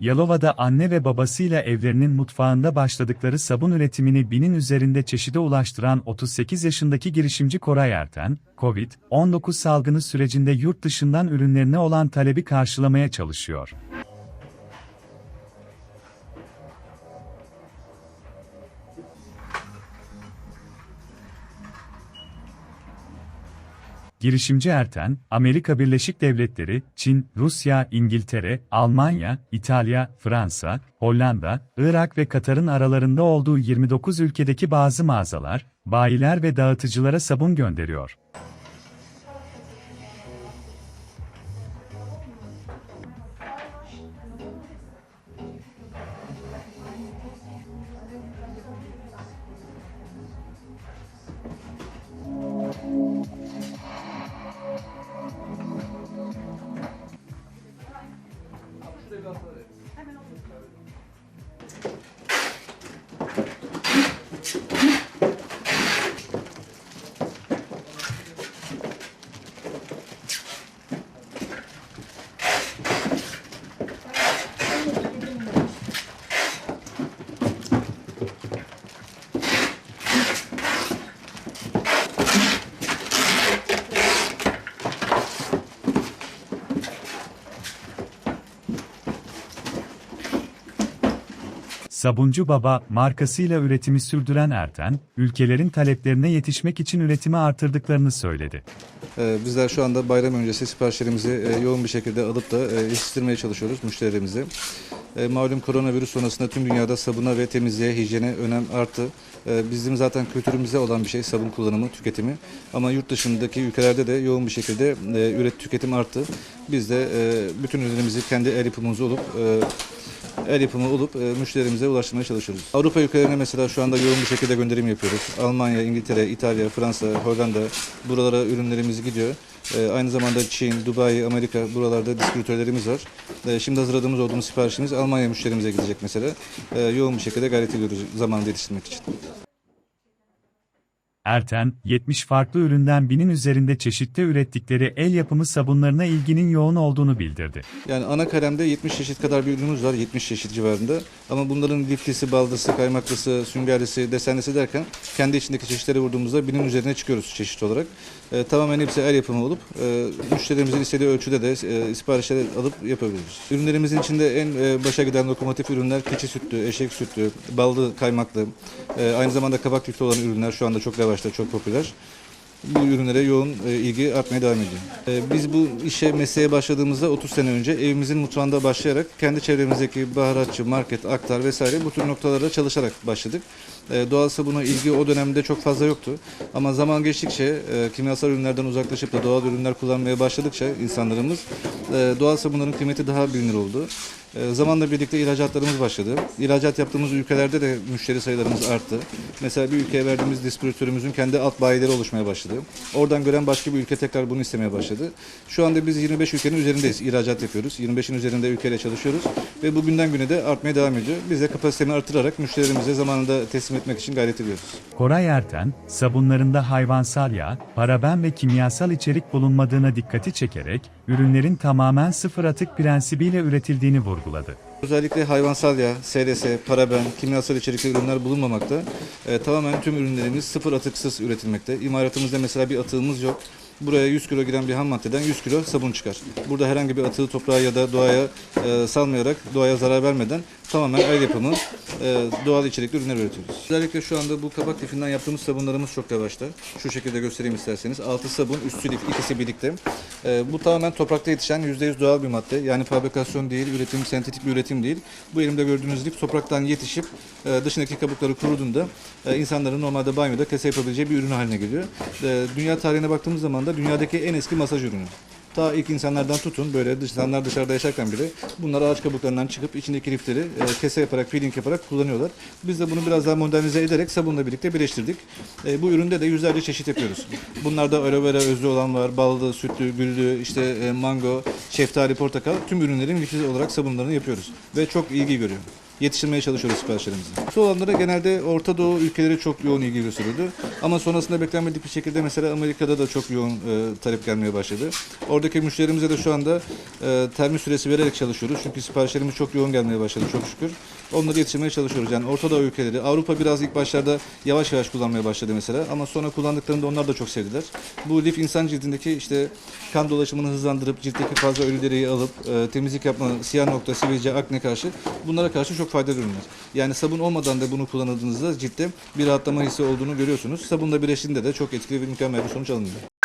Yalova'da anne ve babasıyla evlerinin mutfağında başladıkları sabun üretimini binin üzerinde çeşide ulaştıran 38 yaşındaki girişimci Koray Erten, COVID-19 salgını sürecinde yurt dışından ürünlerine olan talebi karşılamaya çalışıyor. Girişimci Erten, Amerika Birleşik Devletleri, Çin, Rusya, İngiltere, Almanya, İtalya, Fransa, Hollanda, Irak ve Katar'ın aralarında olduğu 29 ülkedeki bazı mağazalar, bayiler ve dağıtıcılara sabun gönderiyor. Sabuncu Baba markasıyla üretimi sürdüren Erten, ülkelerin taleplerine yetişmek için üretimi artırdıklarını söyledi. Ee, Bizler şu anda bayram öncesi siparişlerimizi e, yoğun bir şekilde alıp da e, yetiştirmeye çalışıyoruz müşterilerimize. E, Malum koronavirüs sonrasında tüm dünyada sabuna ve temizliğe, hijyene önem arttı. E, Bizim zaten kültürümüzde olan bir şey sabun kullanımı, tüketimi. Ama yurt dışındaki ülkelerde de yoğun bir şekilde e, üret tüketim arttı. Biz de e, bütün ürünlerimizi kendi el yapımımız olup e, el yapımı olup e, müşterilerimize ulaştırmaya çalışıyoruz. Avrupa ülkelerine mesela şu anda yoğun bir şekilde gönderim yapıyoruz. Almanya, İngiltere, İtalya, Fransa, Hollanda buralara ürünlerimiz gidiyor. E, aynı zamanda Çin, Dubai, Amerika buralarda distribütörlerimiz var. E, şimdi hazırladığımız olduğumuz siparişimiz Almanya müşterimize gidecek mesela. E, yoğun bir şekilde gayret ediyoruz zamanında yetiştirmek için. Erten, 70 farklı üründen binin üzerinde çeşitte ürettikleri el yapımı sabunlarına ilginin yoğun olduğunu bildirdi. Yani ana kalemde 70 çeşit kadar bir ürünümüz var, 70 çeşit civarında. Ama bunların liflisi, baldısı, kaymaklısı, süngerlisi, desenlisi derken kendi içindeki çeşitleri vurduğumuzda binin üzerine çıkıyoruz çeşit olarak. Ee, tamamen hepsi el yapımı olup e, müşterilerimizin istediği ölçüde de e, siparişleri alıp yapabiliyoruz. Ürünlerimizin içinde en e, başa giden lokomotif ürünler keçi sütlü, eşek sütlü, ballı, kaymaklı, e, aynı zamanda kabak lifli olan ürünler şu anda çok revaçta, çok popüler bu ürünlere yoğun e, ilgi artmaya devam ediyor. E, Biz bu işe mesleğe başladığımızda 30 sene önce evimizin mutfağında başlayarak kendi çevremizdeki baharatçı, market, aktar vesaire bu tür noktalarda çalışarak başladık. E, Doğal sabuna ilgi o dönemde çok fazla yoktu. Ama zaman geçtikçe kimyasal ürünlerden uzaklaşıp da doğal ürünler kullanmaya başladıkça insanlarımız e, doğal sabunların kıymeti daha bilinir oldu. E, Zamanla birlikte ihracatlarımız başladı. İhracat yaptığımız ülkelerde de müşteri sayılarımız arttı. Mesela bir ülkeye verdiğimiz distribütörümüzün kendi alt bayileri oluşmaya başladı. Oradan gören başka bir ülke tekrar bunu istemeye başladı. Şu anda biz 25 ülkenin üzerindeyiz. İhracat yapıyoruz. 25'in üzerinde ülkeyle çalışıyoruz. Ve bu günden güne de artmaya devam ediyor. Biz de kapasitemi artırarak müşterilerimize zamanında teslim etmek için gayret ediyoruz. Koray Erten, sabunlarında hayvansal yağ, paraben ve kimyasal içerik bulunmadığına dikkati çekerek, ürünlerin tamamen sıfır atık prensibiyle üretildiğini vurguladı. Özellikle hayvansal yağ, SLS, paraben, kimyasal içerikli ürünler bulunmamakta. Ee, tamamen tüm ürünlerimiz sıfır atıksız üretilmekte. İmalatımızda mesela bir atığımız yok. Buraya 100 kilo giren bir ham maddeden 100 kilo sabun çıkar. Burada herhangi bir atığı toprağa ya da doğaya e, salmayarak, doğaya zarar vermeden tamamen el yapımı e, doğal içerikli ürünler üretiyoruz. Özellikle şu anda bu kabak lifinden yaptığımız sabunlarımız çok revaçta. Şu şekilde göstereyim isterseniz. Altı sabun, üstü lif ikisi birlikte. E, bu tamamen toprakta yetişen %100 doğal bir madde. Yani fabrikasyon değil, üretim, sentetik bir üretim değil. Bu elimde gördüğünüz lif topraktan yetişip e, dışındaki kabukları kuruduğunda e, insanların normalde banyoda kese yapabileceği bir ürün haline geliyor. E, dünya tarihine baktığımız zaman da dünyadaki en eski masaj ürünü. Ta ilk insanlardan tutun böyle insanlar dışarıda yaşarken bile bunlar ağaç kabuklarından çıkıp içindeki lifleri e, kese yaparak, peeling yaparak kullanıyorlar. Biz de bunu biraz daha modernize ederek sabunla birlikte birleştirdik. E, bu üründe de yüzlerce çeşit yapıyoruz. Bunlarda aloe vera özlü olan var, ballı, sütlü, güllü, işte e, mango, şeftali, portakal tüm ürünlerin lifli olarak sabunlarını yapıyoruz. Ve çok ilgi görüyor. Yetiştirmeye çalışıyoruz siparişlerimizi. Su olanlara genelde Orta Doğu ülkeleri çok yoğun ilgi gösteriyordu. Ama sonrasında beklenmedik bir şekilde mesela Amerika'da da çok yoğun e, talep gelmeye başladı. Oradaki müşterimize de şu anda e, termin süresi vererek çalışıyoruz. Çünkü siparişlerimiz çok yoğun gelmeye başladı çok şükür. Onları yetiştirmeye çalışıyoruz. Yani Orta Doğu ülkeleri, Avrupa biraz ilk başlarda yavaş yavaş kullanmaya başladı mesela. Ama sonra kullandıklarında onlar da çok sevdiler. Bu lif insan cildindeki işte kan dolaşımını hızlandırıp ciltteki fazla ölü deriyi alıp e, temizlik yapma, siyah nokta, sivilce, akne karşı bunlara karşı çok faydalı ürünler. Yani sabun olmadan da bunu kullanıldığınızda ciltte bir rahatlama hissi olduğunu görüyorsunuz. Sabunla birleştiğinde de çok etkili ve mükemmel bir sonuç alınıyor.